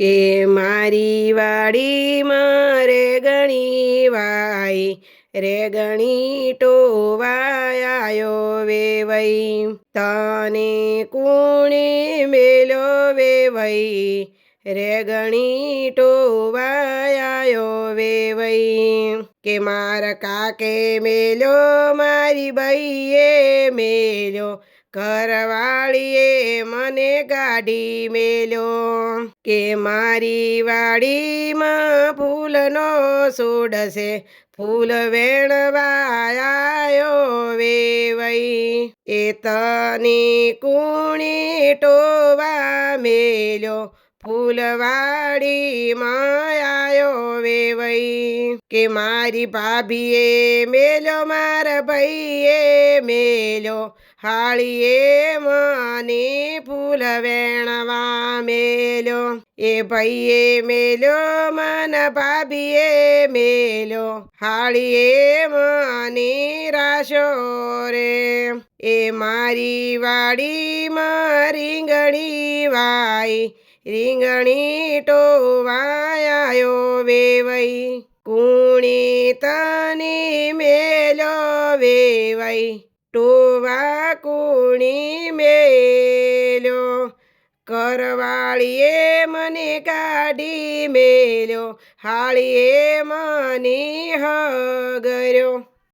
કે મારી વાડી મારે ગણી વાઈ રે ગણી ટોવાયો વેવઈ તને કુણે મેલો વેવઈ રે ગણી ટોવાયો વેવઈ કે મારા કાકે મેલો મારી ભાઈએ મેલ્યો ઘરવાળીએ મને ગાડી મેલ્યો કે મારી વાડીમાં ફૂલનો સોડશે ફૂલ વેણવાયો વેવઈ. એ તની કુણી ટોવા મેલ્યો. ફૂલવાડીમાં આયો વેવઈ કે મારી ભાભીએ મેલો માર ભાઈએ મેલો હાળીએ મને ફૂલ વેણવા મેલો એ ભાઈએ મેલો મન ભાભીએ મેલો હાળીએ મને રાશો રે. એ મારી વાડીમાં રીંગણી વાઈ રીંગણી ટોવાયો વેવઈ. કુણી તને મેલો વેવઈ, ટોવા કુણી મેલો. કરવાળીએ મને કાઢી મેલ્યો હાળીએ મને હગર્યો.